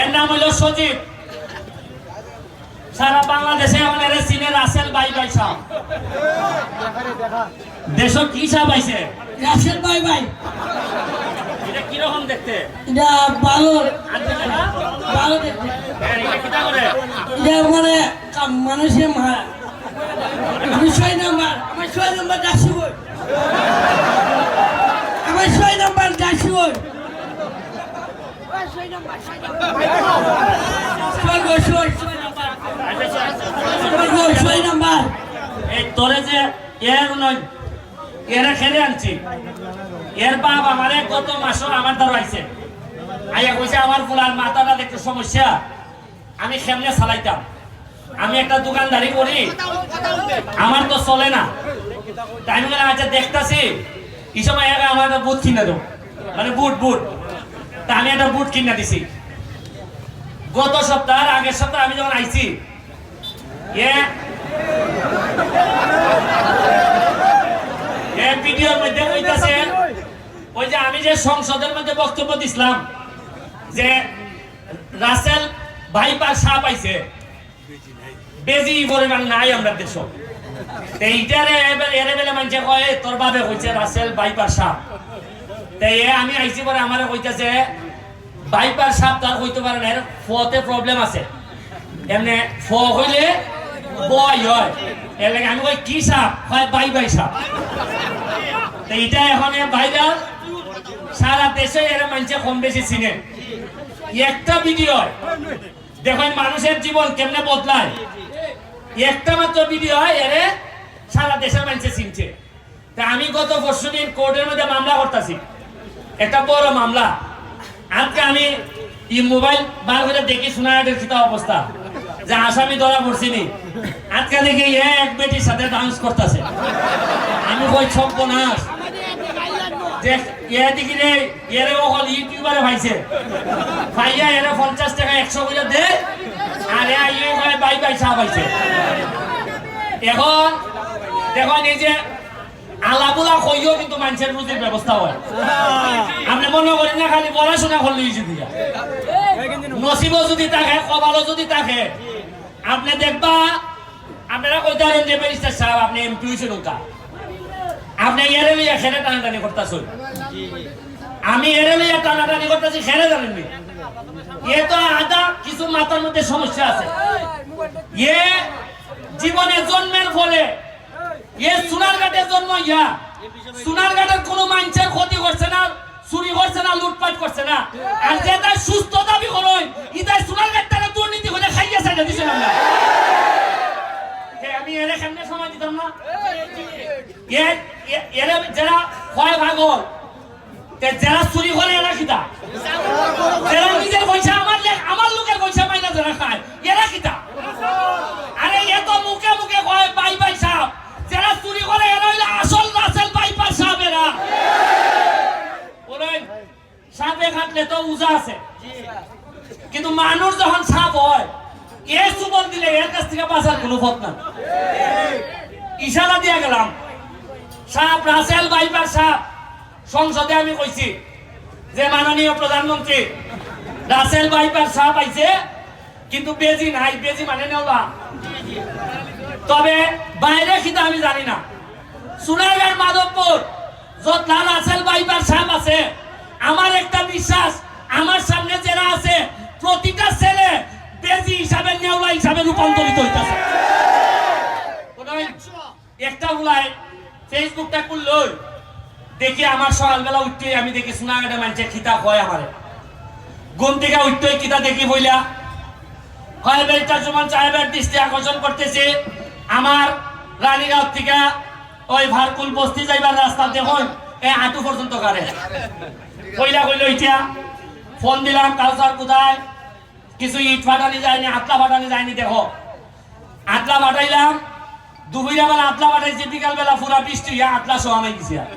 এর নাম হইল সজীব। সারা বাংলাদেশে আমাদের চীনের রাসেল বাই বাই সাহ দেশ কি সাহ পাইছে রাশেদ ভাই ভাই। এটা কীরকম দেখতে? এটা ভালো। ভালো দেখতে। হ্যাঁ, এটা করে? এটা মানে মারা আমি ছয় নাম্বার। আমার ছয় নাম্বার দাসি বই। আমার ছয় নাম্বার দাসি বই ছয় গো, ছয়, ছয় নাম্বার। আচ্ছা, ছয় গো, ছয় নাম্বার এর আমারে আইয়া কইছে, আমার মাথাটা সমস্যা। আমি কেমনে চালাইতাম? আমি একটা দোকানদারি করি। আমার তো চলে না। আমি আচ্ছা দেখতাছি। এই সময় আমার বুট কিনে দেবো। মানে বুট বুট। তা আমি একটা বুট কিনে দিছি। গত সপ্তাহ আগের সপ্তাহ আমি যখন আইছি, এ এই ভিডিওর মধ্যে কইতাছে ওই যে আমি যে সংসদের মধ্যে বক্তব্য দিছিলাম যে রাসেল সাপ আইছে, বেজি নাই আমরা বেলে কয়, তোর বাবে হইছে রাসেল বাইপার সাপ। তাই আমি আইছি পরে আমারে কইতাছে বাইপার সাপ তার হইতে পারে না ফতে প্রবলেম আছে। এমনি ফ হইলে বয় হয়। এর আমি কই, কি সাপ? হয় বাই বাই সাপ। তো এটা এখন ভাইরাল। সারা দেশে এর মানুষে কম বেশি চিনে। একটা ভিডিও দেখেন, মানুষের জীবন কেমনে বদলায়। একটা মাত্র ভিডিও এরে সারা দেশের মানুষে চিনছে। তা আমি গত পরশু দিন কোর্টের মধ্যে মামলা করতেছি। একটা বড় মামলা। আজকে আমি এই মোবাইল বার করে দেখি সোনাহাটের খিতা অবস্থা। যে আসামি ধরা পড়ছিনি। আজকে দেখি এক বেটির সাথে ডান্স করতেছে। আমি কই দেখ, এ দেখি পঞ্চাশ টাকা দে। আর চা পাইছে। এখন দেখুন এই যে আলাবুলা কইও কিন্তু মানুষের রুজির ব্যবস্থা হয়। আপনি মনে করেন না খালি পড়াশোনা করলে দিয়া? নসিবও যদি থাকে কপালও যদি থাকে আপনি দেখবা আপনারা কইতে পারেন যে ব্যারিস্টার সাহেব আপনি এমপি হয়েছেন ওটা। আপনি এরে লইয়া খেলে টানাটানি করতেছেন। আমি এরে লইয়া টানাটানি করতেছি খেলে জানেননি? এ তো আদা কিছু মাথার মধ্যে সমস্যা আছে। এ জীবনে জন্মের ফলে এ সোনার ঘাটে জন্ম ইয়া। সোনার ঘাটের কোনো মানুষের ক্ষতি করছে না, চুরি করছে না, লুটপাট করছে না। আর যে তার সুস্থ দাবি করুন ইতাই সোনার ঘাট তারা দুর্নীতি করে খাইয়া সাইডে দিছে না আমি এরে কেমনে সময় দিতাম না। এরা যারা হয় ভাগল যারা চুরি করে এরা কিতা? কাটলে তো উজা আছে। কিন্তু মানুষ যখন সাপ হয়, এ সুবল দিলে এর কাছ থেকে বাঁচার কোনো পথ না ইশারা দিয়ে গেলাম, সাপ, রাসেল বাইপার সাপ, সংসদে আমি কইছি যে মাননীয় প্রধানমন্ত্রী, রাসেল বাইপার সাপ আইছে, কিন্তু বেজি নাই, বেজি মানে নেওয়া। তবে বাইরে কিন্তু আমি জানি না। সুনারগাঁর মাধবপুর, যত লাল রাসেল বাইপার সাপ আছে আমার একটা বিশ্বাস, আমার সামনে যারা আছে, প্রতিটা ছেলে বেজি হিসাবে নেওয়া হিসাবে রূপান্তরিত হইতাছে। একটা উলাই ফেসবুকটা খুললো, দেখি আমার সকালবেলা উঠতে আমি দেখি সোনাগাটে মানুষের খিতা হয় আমারে। ঘুম থেকে উঠতে কিতা দেখি বইলা, হয় বেলটা জমান সাহেবের দৃষ্টি আকর্ষণ করতেছে। আমার রানীগাঁও থেকে ওই ভারকুল বস্তি যাইবার রাস্তা দেখুন এই আঁটু পর্যন্ত কারে কইলা কইল, ইতিয়া, ফোন দিলাম কালচার কোথায়? কিছু ইট ফাটানি যায়নি, আতলা ফাটানি যায়নি, দেখো। আতলা ফাটাইলাম দুপুরিয়া বেলা আতলা ফাটাইছি বিকাল বেলা পুরা বৃষ্টি আতলা সোয়ামাই গেছি আর।